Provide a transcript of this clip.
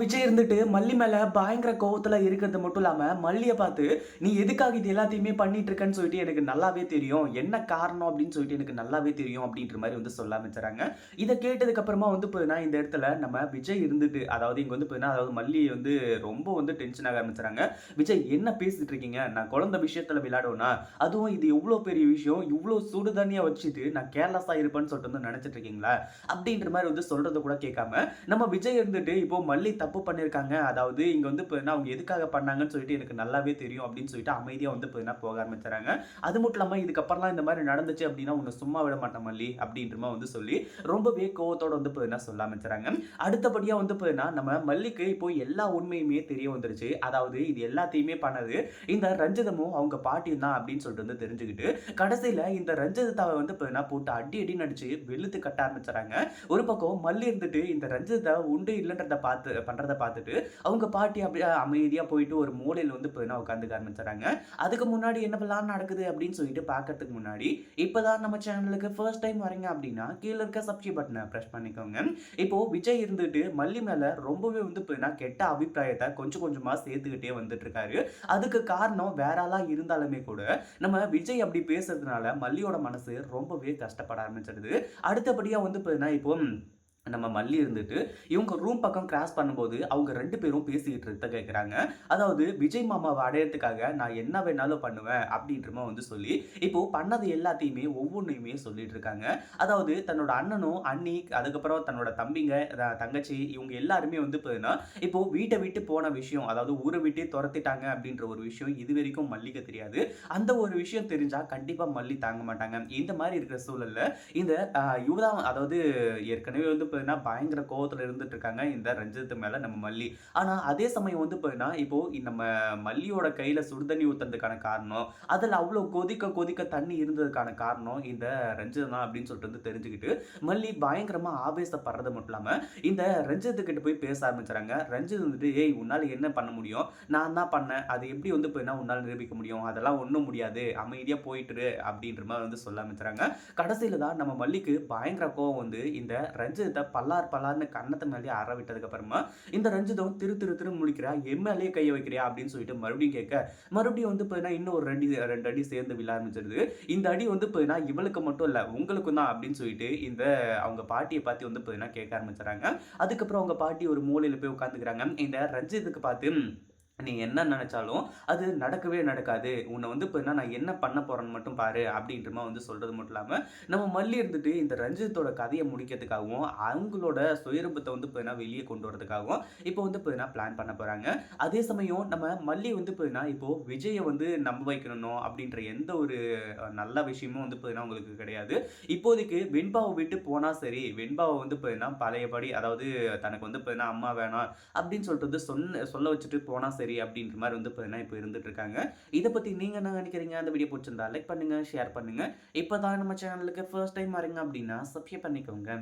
விஜய் இருந்துட்டு மல்லி மேல பயங்கர கோவத்துல இருக்கிறது மட்டும் இல்லாம மல்லியை பார்த்து நீ எதுக்காக இது எல்லாத்தையுமே பண்ணிட்டு இருக்கன்னு சொல்லிட்டு எனக்கு நல்லாவே தெரியும். என்ன காரணம்? அப்படின்னு சொல்லிட்டு எனக்கு நல்லாவே தெரியும் அப்படின்ற மாதிரி வந்து சொல்ல ஆரம்பிச்சுறாங்க இதை கேட்டதுக்கு அப்புறமா வந்து போதுனா இந்த இடத்துல நம்ம விஜய் இருந்துட்டு அதாவது இங்க வந்து போதுனா அதாவது மல்லி வந்து ரொம்ப வந்து டென்ஷன் ஆக ஆரம்பிச்சுறாங்க விஜய் என்ன பேசிட்டு இருக்கீங்க? நான் குழந்தை விஷயத்துல விளையாடுவேனா? அதுவும் இது எவ்வளோ பெரிய விஷயம் இவ்வளோ சுடு தண்ணியா வச்சுட்டு நான் கேர்லஸா இருப்பேன்னு சொல்லிட்டு வந்து நினைச்சிட்டு இருக்கீங்களா? அப்படின்ற மாதிரி வந்து சொல்கிறத கூட கேட்காம நம்ம விஜய் இருந்துட்டு இப்போ மல்லி தப்பு தப்பு பண்ணியிருக்காங்க அதாவது இங்கே வந்து இப்போ என்ன அவங்க எதுக்காக பண்ணாங்கன்னு சொல்லிட்டு எனக்கு நல்லாவே தெரியும் அப்படின்னு சொல்லிட்டு அமைதியாக வந்து இப்போ என்ன போக ஆரம்பிச்சுறாங்க அது மட்டும் இல்லாமல் இதுக்கப்புறம்லாம் இந்த மாதிரி நடந்துச்சு அப்படின்னா உன்னை சும்மா விட மாட்டேன் மல்லி அப்படின்ற மாதிரி வந்து சொல்லி ரொம்பவே கோவத்தோட வந்து இப்போ என்ன சொல்ல ஆரம்பிச்சுறாங்க அடுத்தபடியாக வந்து இப்போ என்ன நம்ம மல்லிக்கு இப்போ எல்லா உண்மையுமே தெரிய வந்துருச்சு. அதாவது இது எல்லாத்தையுமே பண்ணது இந்த ரஞ்சிதமும் அவங்க பாட்டியும் தான் அப்படின்னு சொல்லிட்டு வந்து தெரிஞ்சுக்கிட்டு கடைசியில் இந்த ரஞ்சிதாவை வந்து இப்போ என்ன போட்டு அடி அடி நடிச்சு வெளுத்து கட்ட ஆரம்பிச்சுறாங்க ஒரு பக்கம் மல்லி இருந்துட்டு இந்த ரஞ்சிதா உண்டு இல்லைன்றத பார்த்து பண்ணுறதை பார்த்துட்டு அவங்க பாட்டி அப்படியே அமைதியாக போயிட்டு ஒரு மூலையில் வந்து இப்போ உட்காந்துக்க ஆரம்பிச்சாங்க அதுக்கு முன்னாடி என்ன பிளான் நடக்குது அப்படின்னு சொல்லிட்டு பார்க்கறதுக்கு முன்னாடி இப்போ தான் நம்ம சேனலுக்கு ஃபர்ஸ்ட் டைம் வரீங்க அப்படின்னா கீழே இருக்க சப்ஸ்கிரைப் பட்டனை ப்ரெஸ் பண்ணிக்கோங்க. இப்போ விஜய் இருந்துட்டு மல்லி மேலே ரொம்பவே வந்து இப்போ கெட்ட அபிப்பிராயத்தை கொஞ்சம் கொஞ்சமாக சேர்த்துக்கிட்டே வந்துட்டு இருக்காரு அதுக்கு காரணம் வேறாலாம் இருந்தாலுமே கூட நம்ம விஜய் அப்படி பேசுறதுனால மல்லியோட மனசு ரொம்பவே கஷ்டப்பட ஆரம்பிச்சிடுது அடுத்தபடியாக வந்து இப்போ இப்போ நம்ம மல்லி இருந்துட்டு இவங்க ரூம் பக்கம் கிராஸ் பண்ணும்போது அவங்க ரெண்டு பேரும் பேசிக்கிட்டு இருக்க கேட்குறாங்க அதாவது விஜய் மாமாவை அடையிறதுக்காக நான் என்ன வேணாலும் பண்ணுவேன் அப்படின்றமா வந்து சொல்லி இப்போ பண்ணது எல்லாத்தையுமே ஒவ்வொன்றையுமே சொல்லிட்டு இருக்காங்க. அதாவது தன்னோட அண்ணனும் அண்ணி அதுக்கப்புறம் தன்னோட தம்பிங்க த- தங்கச்சி இவங்க எல்லாருமே வந்து பார்த்தீங்கன்னா இப்போ வீட்டை விட்டு போன விஷயம் அதாவது ஊரை விட்டு துரத்திட்டாங்க அப்படின்ற ஒரு விஷயம் இது வரைக்கும் மல்லிக்கு தெரியாது. அந்த ஒரு விஷயம் தெரிஞ்சா கண்டிப்பா மல்லி தாங்க மாட்டாங்க. இந்த மாதிரி இருக்கிற சூழல்ல இந்த யுவதா அதாவது ஏற்கனவே வந்து பார்த்தீங்கன்னா பயங்கர கோவத்தில் இருந்துட்டு இருக்காங்க இந்த ரஞ்சித் மேலே நம்ம மல்லி. ஆனால் அதே சமயம் வந்து பார்த்தீங்கன்னா இப்போ நம்ம மல்லியோட கையில் சுடுதண்ணி ஊற்றுறதுக்கான காரணம் அதில் அவ்வளோ கொதிக்க கொதிக்க தண்ணி இருந்ததுக்கான காரணம் இந்த ரஞ்சித் தான் அப்படின்னு சொல்லிட்டு வந்து தெரிஞ்சுக்கிட்டு மல்லி பயங்கரமாக ஆவேசப்படுறது மட்டும் இல்லாமல் இந்த ரஞ்சித்துக்கிட்ட கிட்ட போய் பேச ஆரம்பிச்சுறாங்க ரஞ்சித் வந்துட்டு ஏய் உன்னால் என்ன பண்ண முடியும்? நான் தான் பண்ணேன். அது எப்படி வந்து போய்னா உன்னால் நிரூபிக்க முடியும்? அதெல்லாம் ஒன்றும் முடியாது. அமைதியாக போயிட்டுரு. அப்படின்ற மாதிரி வந்து சொல்ல ஆரம்பிச்சுறாங்க கடைசியில் தான் நம்ம மல்லிக்கு பயங்கர கோவம் வந்து இந்த ரஞ்சித்தை பல்லார் பல்லார்னு கன்னத்தை மேலே அற விட்டதுக்கப்புறமா இந்த ரஞ்சிதம் திரு திரு திரு முழிக்கிறா எம்எல்ஏ கையை வைக்கிறியா அப்படின்னு சொல்லிட்டு மறுபடியும் கேட்க மறுபடியும் வந்து பார்த்தீங்கன்னா இன்னும் ஒரு ரெண்டு ரெண்டு அடி சேர்ந்து விழ ஆரம்பிச்சிருது. இந்த அடி வந்து பார்த்தீங்கன்னா இவளுக்கு மட்டும் இல்லை உங்களுக்கும் தான் அப்படின்னு சொல்லிட்டு இந்த அவங்க பாட்டியை பார்த்து வந்து பார்த்தீங்கன்னா கேட்க ஆரம்பிச்சுறாங்க அதுக்கப்புறம் அவங்க பாட்டி ஒரு மூலையில் போய் உட்காந்துக்கிறாங்க இந்த ரஞ்சித்துக்கு பார்த்து நீங்கள் நீ என்ன நினச்சாலும் அது நடக்கவே நடக்காது. உன்னை வந்து இப்போ என்ன நான் என்ன பண்ண போகிறேன்னு மட்டும் பாரு அப்படின்றமா வந்து சொல்கிறது மட்டும் இல்லாமல் நம்ம மல்லி இருந்துட்டு இந்த ரஞ்சித்தோட கதையை முடிக்கிறதுக்காகவும் அவங்களோட சுயரூபத்தை வந்து இப்போ என்ன வெளியே கொண்டு வரதுக்காகவும் இப்போ வந்து இப்போ என்ன பிளான் பண்ண போகிறாங்க அதே சமயம் நம்ம மல்லி வந்து இப்போ என்ன விஜயை வந்து நம்ப வைக்கணும் அப்படின்ற எந்த ஒரு நல்ல விஷயமும் வந்து இப்போ என்ன உங்களுக்கு கிடையாது. இப்போதைக்கு வெண்பாவை விட்டு போனால் சரி வெண்பாவை வந்து இப்போ என்ன பழையபடி அதாவது தனக்கு வந்து இப்போ என்ன அம்மா வேணாம் அப்படின்னு சொல்லிட்டு வந்து சொன்ன சொல்ல வச்சுட்டு போனால் சரி அப்படின்ற மாதிரி வந்து பார்த்தீங்கன்னா இப்போ இருந்துட்டு இருக்காங்க இதை பத்தி நீங்க என்ன நினைக்கிறீங்க? அந்த வீடியோ பிடிச்சிருந்தா லைக் பண்ணுங்க ஷேர் பண்ணுங்க. இப்போதான் நம்ம சேனலுக்கு ஃபர்ஸ்ட் டைம் வரீங்க அப்படின்னா சப்ஸ்கிரைப் பண்ணிக்கோங்க.